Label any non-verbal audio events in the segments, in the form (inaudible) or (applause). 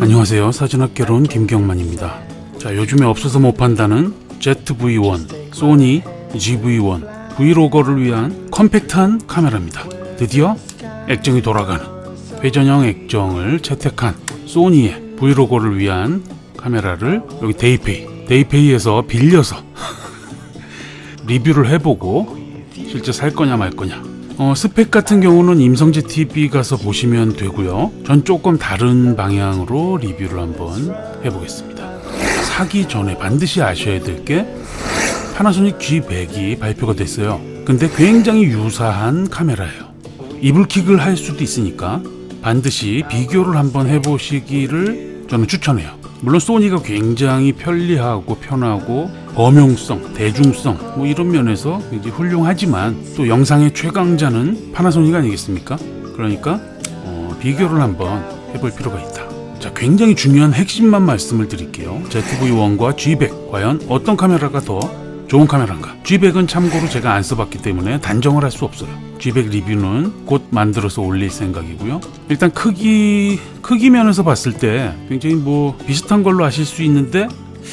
안녕하세요. 사진학개론 김경만입니다. 자, 요즘에 없어서 못 판다는 ZV-1, 소니 GV-1 브이로거를 위한 컴팩트한 카메라입니다. 드디어 액정이 돌아가는 회전형 액정을 채택한 소니의 브이로거를 위한 카메라를 여기 데이페이, 데이페이에서 빌려서 (laughs) 리뷰를 해보고 실제 살 거냐 말 거냐. 어, 스펙 같은 경우는 임성재 TV 가서 보시면 되고요. 전 조금 다른 방향으로 리뷰를 한번 해보겠습니다. 사기 전에 반드시 아셔야 될 게 파나소닉 G100이 발표가 됐어요. 근데 굉장히 유사한 카메라예요. 이불킥을 할 수도 있으니까 반드시 비교를 한번 해보시기를 저는 추천해요. 물론 소니가 굉장히 편리하고 편하고 범용성, 대중성 뭐 이런 면에서 굉장히 훌륭하지만 또 영상의 최강자는 파나소닉 아니겠습니까? 그러니까 어, 비교를 한번 해볼 필요가 있다. 자, 굉장히 중요한 핵심만 말씀을 드릴게요. ZV-1과 G100 과연 어떤 카메라가 더 좋은 카메라인가? G100은 참고로 제가 안 써봤기 때문에 단정을 할 수 없어요. G100 리뷰는 곧 만들어서 올릴 생각이고요. 일단 크기 크기 면에서 봤을 때 굉장히 뭐 비슷한 걸로 아실 수 있는데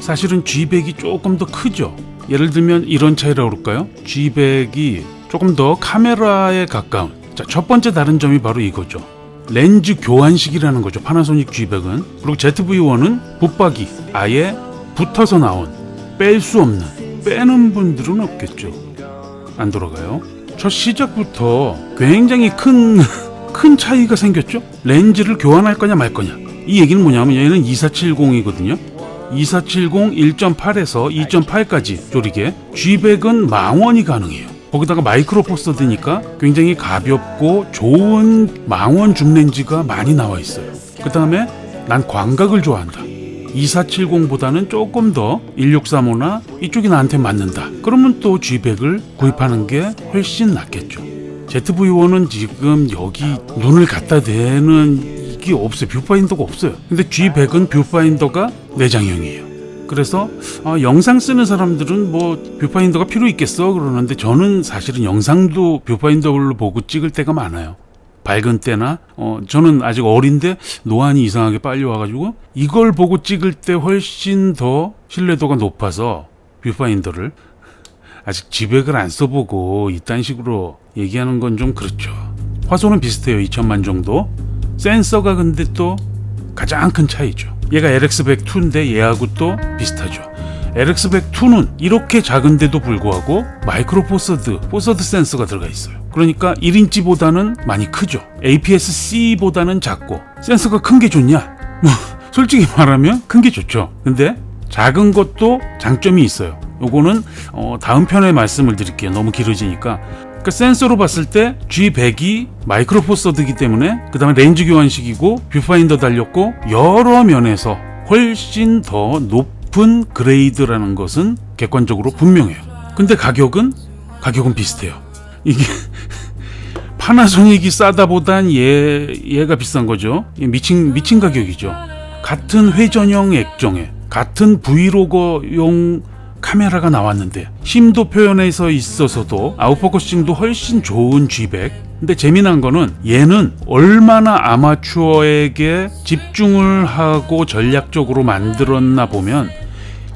사실은 G100이 조금 더 크죠. 예를 들면 이런 차이라고 그럴까요? G100이 조금 더 카메라에 가까운. 자, 첫 번째 다른 점이 바로 이거죠. 렌즈 교환식이라는 거죠. 파나소닉 G100은. 그리고 ZV-1은 붙박이 아예 붙어서 나온 뺄 수 없는 빼는 분들은 없겠죠. 안 돌아가요. 첫 시작부터 굉장히 큰, (laughs) 큰 차이가 생겼죠? 렌즈를 교환할 거냐 말 거냐. 이 얘기는 뭐냐면 얘는 2470이거든요. 2470 1.8에서 2.8까지 조리개. G100은 망원이 가능해요. 거기다가 마이크로 포서드니까 굉장히 가볍고 좋은 망원 줌 렌즈가 많이 나와 있어요. 그 다음에 난 광각을 좋아한다. 2470보다는 조금 더 1635나 이쪽이 나한테 맞는다. 그러면 또 G100을 구입하는 게 훨씬 낫겠죠. ZV-1은 지금 여기 눈을 갖다 대는 이 게 없어요. 뷰파인더가 없어요. 근데 G100은 뷰파인더가 내장형이에요. 그래서 아, 영상 쓰는 사람들은 뭐 뷰파인더가 필요 있겠어 그러는데 저는 사실은 영상도 뷰파인더를 보고 찍을 때가 많아요. 밝은 때나 어 저는 아직 어린데 노안이 이상하게 빨리 와가지고 이걸 보고 찍을 때 훨씬 더 신뢰도가 높아서 뷰파인더를 아직 지백을 안 써보고 이딴 식으로 얘기하는 건 좀 그렇죠. 화소는 비슷해요 2천만 정도. 센서가 근데 또 가장 큰 차이죠. 얘가 LX100-2인데 얘하고 또 비슷하죠. LX100-2는 이렇게 작은데도 불구하고 마이크로 포서드, 포서드 센서가 들어가 있어요. 그러니까 1인치보다는 많이 크죠. APS-C보다는 작고 센서가 큰 게 좋냐? 뭐 솔직히 말하면 큰 게 좋죠. 근데 작은 것도 장점이 있어요. 요거는 어, 다음 편에 말씀을 드릴게요. 너무 길어지니까. 그러니까 센서로 봤을 때 G100이 마이크로 포서드이기 때문에 그 다음에 렌즈 교환식이고 뷰파인더 달렸고 여러 면에서 훨씬 더 높은 그레이드라는 것은 객관적으로 분명해요. 근데 가격은 가격은 비슷해요. 이게 (laughs) 파나소닉이 싸다보단 얘 얘가 비싼 거죠. 얘 미친 미친 가격이죠. 같은 회전형 액정에 같은 브이로거용 카메라가 나왔는데 심도 표현에서 있어서도 아웃포커싱도 훨씬 좋은 G100 근데 재미난 거는 얘는 얼마나 아마추어에게 집중을 하고 전략적으로 만들었나 보면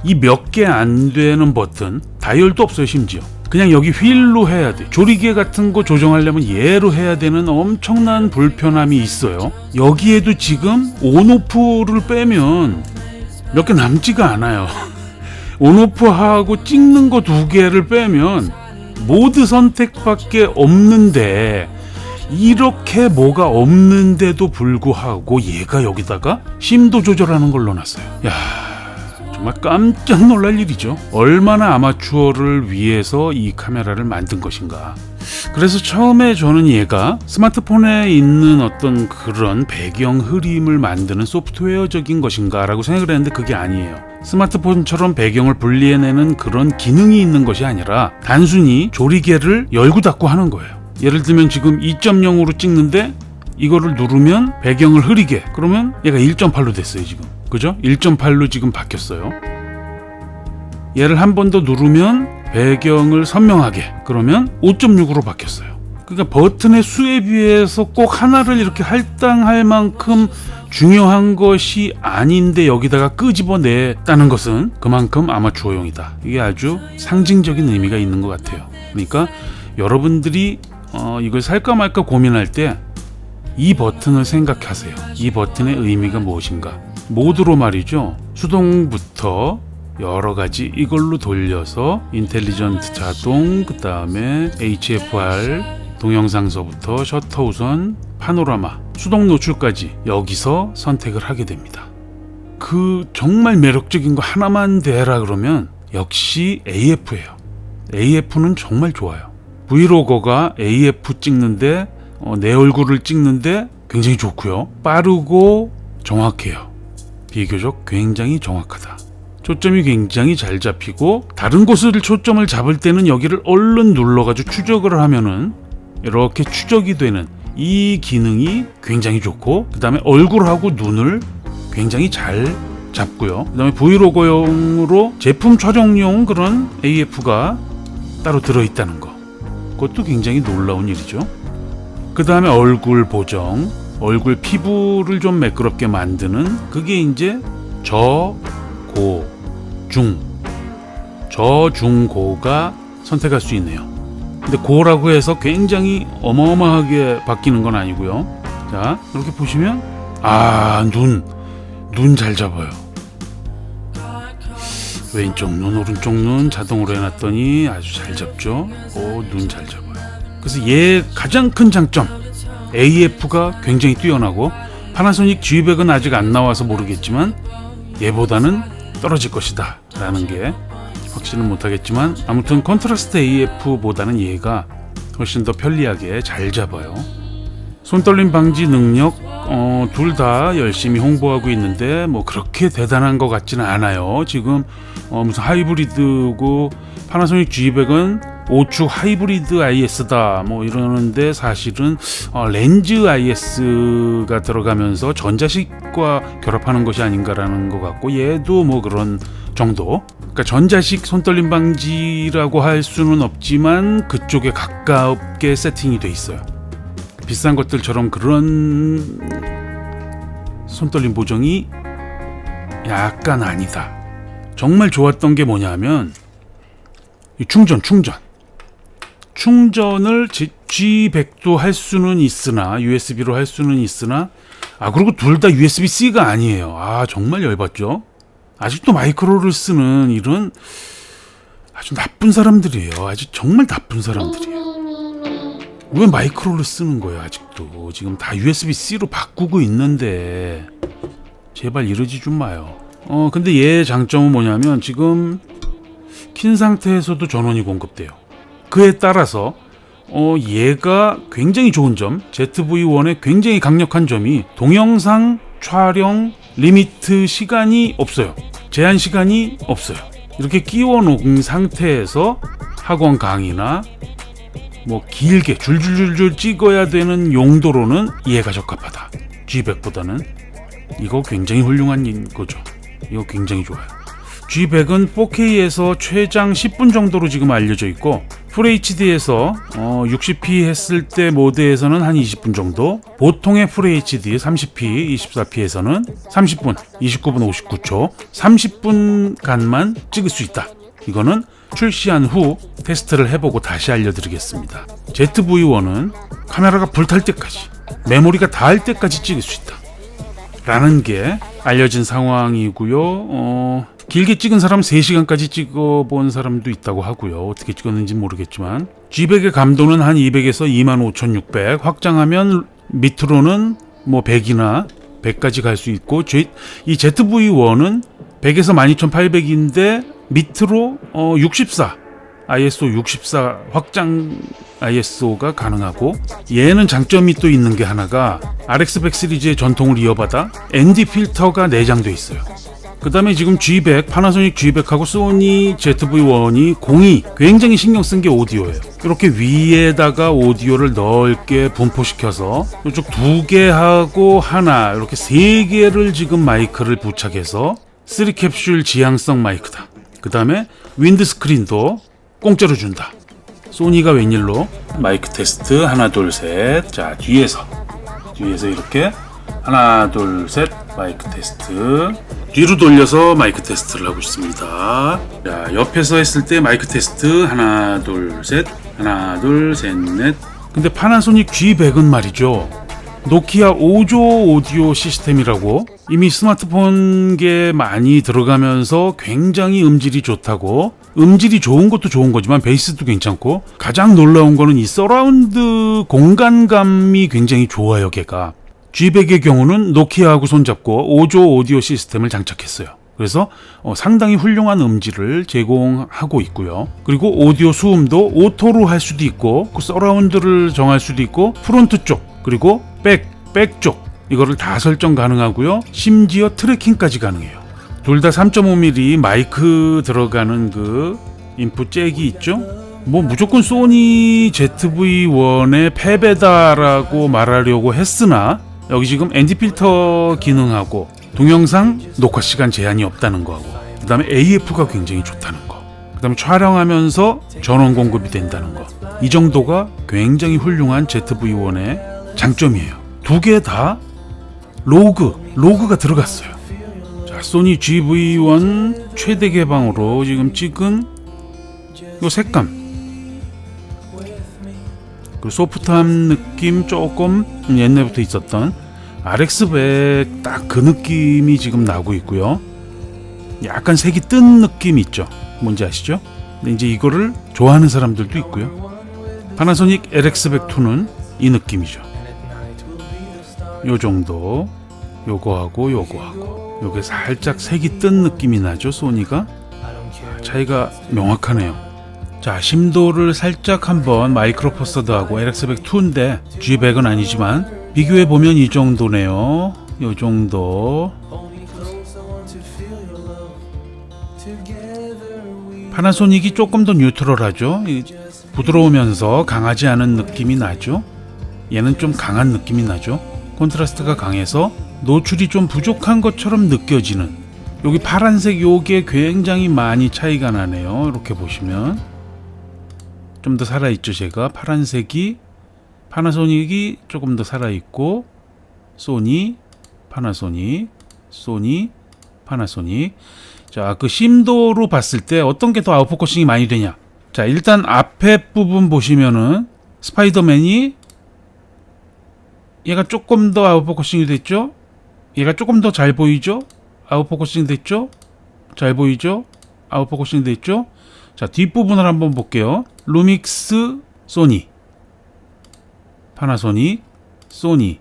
이 몇 개 안 되는 버튼 다이얼도 없어요 심지어. 그냥 여기 휠로 해야 돼. 조리개 같은 거 조정하려면 얘로 해야 되는 엄청난 불편함이 있어요. 여기에도 지금 온오프를 빼면 몇 개 남지가 않아요 (laughs) 온오프하고 찍는 거 두 개를 빼면 모드 선택밖에 없는데 이렇게 뭐가 없는데도 불구하고 얘가 여기다가 심도 조절하는 걸 넣어놨어요. 야 정말 깜짝 놀랄 일이죠. 얼마나 아마추어를 위해서 이 카메라를 만든 것인가. 그래서 처음에 저는 얘가 스마트폰에 있는 어떤 그런 배경 흐림을 만드는 소프트웨어적인 것인가라고 생각을 했는데 그게 아니에요. 스마트폰처럼 배경을 분리해내는 그런 기능이 있는 것이 아니라 단순히 조리개를 열고 닫고 하는 거예요. 예를 들면 지금 2.0으로 찍는데 이거를 누르면 배경을 흐리게 그러면 얘가 1.8로 됐어요 지금 그죠? 1.8로 지금 바뀌었어요. 얘를 한 번 더 누르면 배경을 선명하게 그러면 5.6으로 바뀌었어요. 그러니까 버튼의 수에 비해서 꼭 하나를 이렇게 할당할 만큼 중요한 것이 아닌데 여기다가 끄집어냈다는 것은 그만큼 아마추어용이다. 이게 아주 상징적인 의미가 있는 것 같아요. 그러니까 여러분들이 어, 이걸 살까 말까 고민할 때 이 버튼을 생각하세요. 이 버튼의 의미가 무엇인가? 모두로 말이죠. 수동부터 여러 가지 이걸로 돌려서 인텔리전트 자동, 그 다음에 HFR, 동영상서부터 셔터 우선, 파노라마, 수동 노출까지 여기서 선택을 하게 됩니다. 그 정말 매력적인 거 하나만 대라 그러면 역시 AF예요. AF는 정말 좋아요. 브이로거가 AF 찍는데 어, 내 얼굴을 찍는데 굉장히 좋고요. 빠르고 정확해요. 비교적 굉장히 정확하다. 초점이 굉장히 잘 잡히고 다른 곳을 초점을 잡을 때는 여기를 얼른 눌러가지고 추적을 하면은 이렇게 추적이 되는 이 기능이 굉장히 좋고 그 다음에 얼굴하고 눈을 굉장히 잘 잡고요. 그 다음에 브이로그용으로 제품 촬영용 그런 AF가 따로 들어있다는 거. 그것도 굉장히 놀라운 일이죠. 그 다음에 얼굴 보정, 얼굴 피부를 좀 매끄럽게 만드는 그게 이제 저, 고, 중. 저, 중, 고가 선택할 수 있네요. 근데 고라고 해서 굉장히 어마어마하게 바뀌는 건 아니고요. 자, 이렇게 보시면 아, 눈. 눈 잘 잡아요. 왼쪽 눈, 오른쪽 눈 자동으로 해놨더니 아주 잘 잡죠. 오, 눈 잘 잡아요. 그래서 얘 가장 큰 장점 AF가 굉장히 뛰어나고 파나소닉 G100은 아직 안 나와서 모르겠지만 얘보다는 떨어질 것이다 라는 게 확신은 못하겠지만 아무튼 컨트라스트 AF보다는 얘가 훨씬 더 편리하게 잘 잡아요. 손떨림 방지 능력 어, 둘 다 열심히 홍보하고 있는데 뭐 그렇게 대단한 것 같지는 않아요. 지금 어, 무슨 하이브리드고 파나소닉 G100은 5축 하이브리드 IS다 뭐 이러는데 사실은 어, 렌즈 IS가 들어가면서 전자식과 결합하는 것이 아닌가라는 것 같고 얘도 뭐 그런 정도. 그러니까 전자식 손떨림 방지라고 할 수는 없지만 그쪽에 가깝게 세팅이 돼 있어요. 비싼 것들처럼 그런 손떨림 보정이 약간 아니다. 정말 좋았던 게 뭐냐면 이 충전 충전 충전을 G100도 할 수는 있으나 USB로 할 수는 있으나 아 그리고 둘 다 USB-C가 아니에요. 아 정말 열받죠. 아직도 마이크로를 쓰는 이런 아주 나쁜 사람들이에요. 아주 정말 나쁜 사람들이에요. 왜 마이크로를 쓰는 거예요 아직도 지금 다 USB-C로 바꾸고 있는데 제발 이러지 좀 마요. 어 근데 얘 장점은 뭐냐면 지금 킨 상태에서도 전원이 공급돼요. 그에 따라서 어, 얘가 굉장히 좋은 점, ZV-1의 굉장히 강력한 점이 동영상 촬영 리미트 시간이 없어요. 제한 시간이 없어요. 이렇게 끼워 놓은 상태에서 학원 강의나 뭐 길게 줄줄줄줄 찍어야 되는 용도로는 얘가 적합하다. G100보다는 이거 굉장히 훌륭한 거죠. 이거 굉장히 좋아요. G100은 4K에서 최장 10분 정도로 지금 알려져 있고 FHD에서 어, 60p 했을 때 모드에서는 한 20분 정도 보통의 FHD 30p 24p에서는 30분 29분 59초 30분간만 찍을 수 있다. 이거는 출시한 후 테스트를 해보고 다시 알려드리겠습니다. ZV-1은 카메라가 불탈 때까지 메모리가 닿을 때까지 찍을 수 있다. 라는 게 알려진 상황이고요. 어, 길게 찍은 사람 3시간까지 찍어본 사람도 있다고 하고요. 어떻게 찍었는지 모르겠지만 G100의 감도는 한 200에서 25,600 확장하면 밑으로는 뭐 100이나 100까지 갈 수 있고 J- 이 ZV-1은 100에서 12,800인데 밑으로 어, 64 ISO 64 확장 ISO가 가능하고 얘는 장점이 또 있는 게 하나가 RX100 시리즈의 전통을 이어받아 ND 필터가 내장돼 있어요. 그 다음에 지금 G100, 파나소닉 G100하고 소니 ZV-1이 공이 굉장히 신경 쓴 게 오디오예요. 이렇게 위에다가 오디오를 넓게 분포시켜서 이쪽 두 개하고 하나 이렇게 세 개를 지금 마이크를 부착해서 3캡슐 지향성 마이크다. 그 다음에 윈드 스크린도 공짜로 준다. 소니가 웬일로 마이크 테스트 하나 둘 셋. 자 뒤에서 뒤에서 이렇게 하나 둘 셋 마이크 테스트 뒤로 돌려서 마이크 테스트를 하고 있습니다. 자 옆에서 했을 때 마이크 테스트 하나 둘 셋 하나 둘 셋 넷. 근데 파나소닉 G100은 말이죠. 노키아 5조 오디오 시스템이라고 이미 스마트폰계 많이 들어가면서 굉장히 음질이 좋다고 음질이 좋은 것도 좋은 거지만 베이스도 괜찮고 가장 놀라운 거는 이 서라운드 공간감이 굉장히 좋아요 걔가 G100의 경우는 노키아하고 손잡고 5조 오디오 시스템을 장착했어요 그래서 어, 상당히 훌륭한 음질을 제공하고 있고요. 그리고 오디오 수음도 오토로 할 수도 있고 그 서라운드를 정할 수도 있고 프론트 쪽 그리고 백, 백 쪽 이거를 다 설정 가능하고요. 심지어 트래킹까지 가능해요. 둘 다 3.5mm 마이크 들어가는 그 인풋 잭이 있죠. 뭐 무조건 소니 ZV-1의 패배다라고 말하려고 했으나 여기 지금 ND 필터 기능하고 동영상 녹화 시간 제한이 없다는 거하고 그 다음에 AF가 굉장히 좋다는 거 그 다음에 촬영하면서 전원 공급이 된다는 거 이 정도가 굉장히 훌륭한 ZV-1의 장점이에요 두 개 다 로그 로그가 들어갔어요 자 소니 GV1 최대 개방으로 지금 찍은 요 색감 그 소프트한 느낌 조금 옛날부터 있었던 RX100 딱 그 느낌이 지금 나고 있고요. 약간 색이 뜬 느낌 있죠. 뭔지 아시죠? 근데 이제 이거를 좋아하는 사람들도 있고요. 파나소닉 LX100-2는 이 느낌이죠. 요 정도. 요거하고 요거하고. 요게 살짝 색이 뜬 느낌이 나죠, 소니가. 차이가 명확하네요. 자, 심도를 살짝 한번 마이크로포서드하고 LX100-2인데 G100은 아니지만 비교해 보면 이 정도네요. 요 정도. 파나소닉이 조금 더 뉴트럴하죠. 이 부드러우면서 강하지 않은 느낌이 나죠. 얘는 좀 강한 느낌이 나죠. 콘트라스트가 강해서 노출이 좀 부족한 것처럼 느껴지는 여기 파란색 요게 굉장히 많이 차이가 나네요. 이렇게 보시면 좀 더 살아있죠. 제가 파란색이 파나소닉이 조금 더 살아있고 소니, 파나소닉, 소니, 파나소닉 자, 그 심도로 봤을 때 어떤 게 더 아웃포커싱이 많이 되냐? 자, 일단 앞에 부분 보시면은 스파이더맨이 얘가 조금 더 아웃포커싱이 됐죠? 얘가 조금 더 잘 보이죠? 아웃포커싱 됐죠? 잘 보이죠? 아웃포커싱 됐죠? 자, 뒷부분을 한번 볼게요. 루믹스, 소니. 파나소닉, 소니.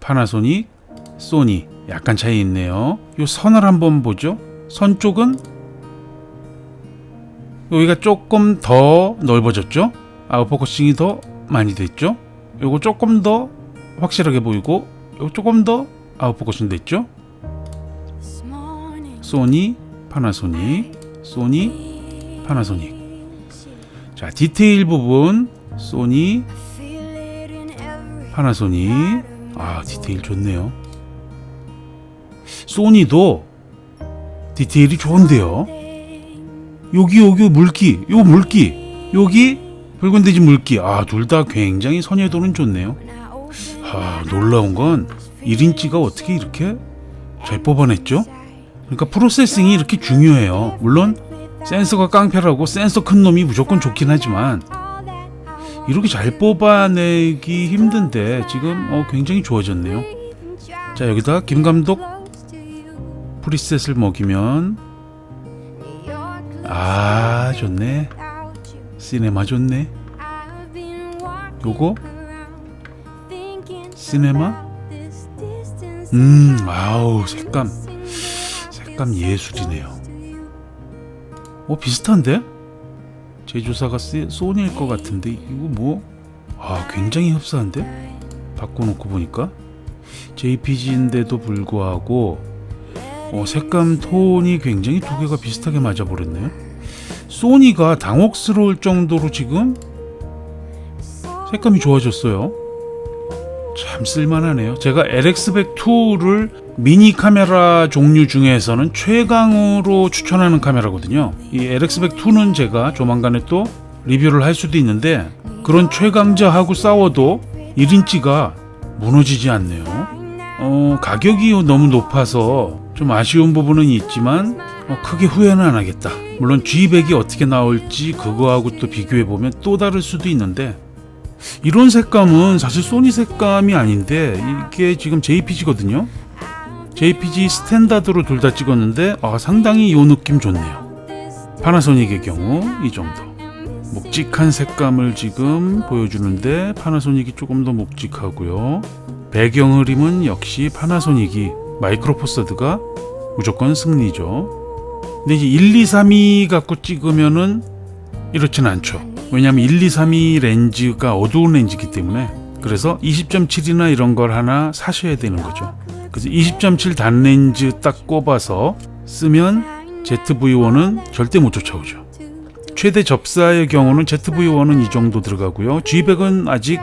파나소닉, 소니. 약간 차이 있네요. 요 선을 한번 보죠. 선 쪽은 여기가 조금 더 넓어졌죠. 아웃포커싱이 더 많이 됐죠. 요거 조금 더 확실하게 보이고 조금 더 아웃포커싱 됐죠. 소니, 파나소닉, 소니, 파나소닉. 자, 디테일 부분 소니, 파나소닉. 아, 디테일 좋네요. 소니도 디테일이 좋은데요. 여기 여기 물기, 요 물기, 여기 붉은 돼지 물기. 아, 둘 다 굉장히 선회도는 좋네요. 아, 놀라운 건 1인치가 어떻게 이렇게 잘 뽑아냈죠? 그러니까 프로세싱이 이렇게 중요해요. 물론 센서가 깡패라고 센서 큰 놈이 무조건 좋긴 하지만 이렇게 잘 뽑아내기 힘든데 지금 어, 굉장히 좋아졌네요. 자 여기다 김 감독 프리셋을 먹이면 아 좋네 시네마 좋네 요거 시네마? 음 아우 색감. 색감 예술이네요. 어 비슷한데? 제조사가 시- 소니일 것 같은데 이거 뭐 아 굉장히 흡사한데? 바꿔놓고 보니까? JPG인데도 불구하고 어, 색감 톤이 굉장히 두 개가 비슷하게 맞아버렸네요. 소니가 당혹스러울 정도로 지금? 색감이 좋아졌어요. 참 쓸만하네요. 제가 LX100-2를 미니 카메라 종류 중에서는 최강으로 추천하는 카메라거든요. 이 LX100-2는 제가 조만간에 또 리뷰를 할 수도 있는데 그런 최강자하고 싸워도 1인치가 무너지지 않네요. 어, 가격이 너무 높아서 좀 아쉬운 부분은 있지만 어, 크게 후회는 안 하겠다. 물론 G100이 어떻게 나올지 그거하고 또 비교해 보면 또 다를 수도 있는데 이런 색감은 사실 소니 색감이 아닌데 이게 지금 JPG거든요. JPG 스탠다드로 둘 다 찍었는데 아, 상당히 이 느낌 좋네요. 파나소닉의 경우 이 정도. 묵직한 색감을 지금 보여주는데 파나소닉이 조금 더 묵직하고요. 배경 흐림은 역시 파나소닉이 마이크로포서드가 무조건 승리죠. 근데 이제 1, 2, 3이 갖고 찍으면은 이렇진 않죠. 왜냐하면 1, 2, 3이 렌즈가 어두운 렌즈이기 때문에 그래서 20.7이나 이런 걸 하나 사셔야 되는 거죠. 그래서 20.7 단렌즈 딱 꼽아서 쓰면 ZV-1은 절대 못 쫓아오죠. 최대 접사의 경우는 ZV-1은 이 정도 들어가고요. G100은 아직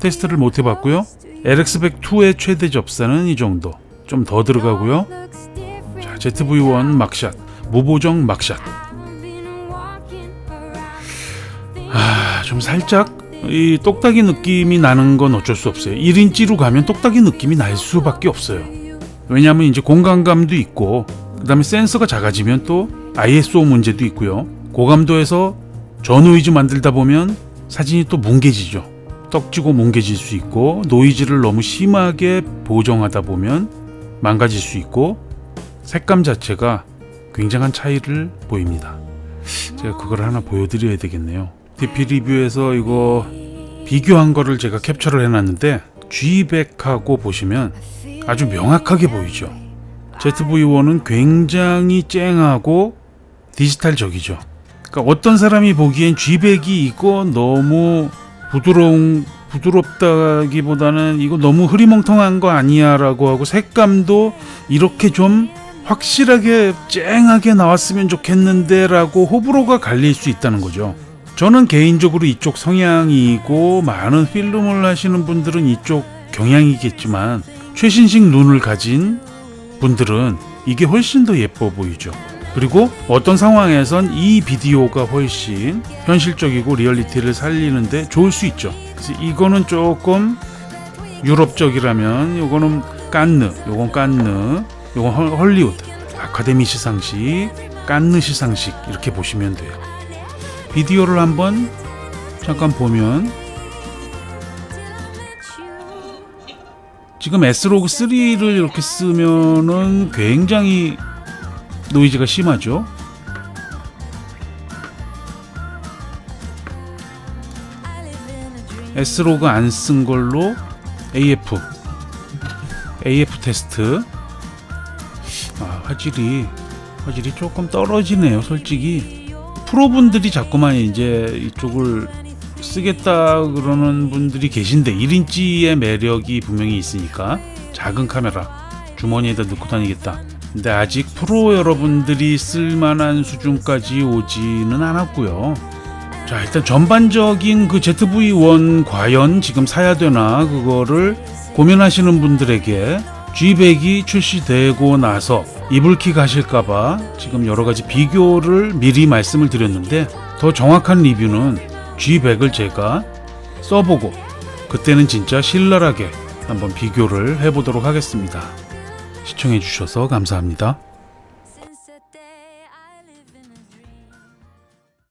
테스트를 못 해봤고요. LX100-2의 최대 접사는 이 정도. 좀 더 들어가고요. 자, ZV-1 막샷, 무보정 막샷. 아, 좀 살짝 이 똑딱이 느낌이 나는 건 어쩔 수 없어요. 1인치로 가면 똑딱이 느낌이 날 수밖에 없어요. 왜냐하면 이제 공간감도 있고 그다음에 센서가 작아지면 또 ISO 문제도 있고요. 고감도에서 저노이즈 만들다 보면 사진이 또 뭉개지죠. 떡지고 뭉개질 수 있고 노이즈를 너무 심하게 보정하다 보면 망가질 수 있고 색감 자체가 굉장한 차이를 보입니다. 제가 그걸 하나 보여드려야 되겠네요. DP 리뷰에서 이거 비교한 거를 제가 캡처를 해놨는데 G100하고 보시면 아주 명확하게 보이죠. ZV-1은 굉장히 쨍하고 디지털적이죠. 그러니까 어떤 사람이 보기엔 G100이 이거 너무 부드러운 부드럽다기보다는 이거 너무 흐리멍텅한 거 아니야라고 하고 색감도 이렇게 좀 확실하게 쨍하게 나왔으면 좋겠는데라고 호불호가 갈릴 수 있다는 거죠. 저는 개인적으로 이쪽 성향이고 많은 필름을 하시는 분들은 이쪽 경향이겠지만 최신식 눈을 가진 분들은 이게 훨씬 더 예뻐 보이죠. 그리고 어떤 상황에선 이 비디오가 훨씬 현실적이고 리얼리티를 살리는데 좋을 수 있죠. 그래서 이거는 조금 유럽적이라면 요거는 깐느, 요건 깐느, 헐- 헐리우드, 아카데미 시상식, 깐느 시상식 이렇게 보시면 돼요. 비디오를 한번 잠깐 보면 지금 S로그 3를 이렇게 쓰면은 굉장히 노이즈가 심하죠. S로그 안 쓴 걸로 AF AF 테스트 아, 화질이 화질이 조금 떨어지네요, 솔직히. 프로분들이 자꾸만 이제 이쪽을 쓰겠다 그러는 분들이 계신데 1인치의 매력이 분명히 있으니까 작은 카메라 주머니에다 넣고 다니겠다. 근데 아직 프로 여러분들이 쓸만한 수준까지 오지는 않았고요. 자 일단 전반적인 그 ZV-1 과연 지금 사야 되나 그거를 고민하시는 분들에게 G100이 출시되고 나서 이불킥 하실까봐 지금 여러 가지 비교를 미리 말씀을 드렸는데 더 정확한 리뷰는 G100을 제가 써보고 그때는 진짜 신랄하게 한번 비교를 해보도록 하겠습니다. 시청해주셔서 감사합니다.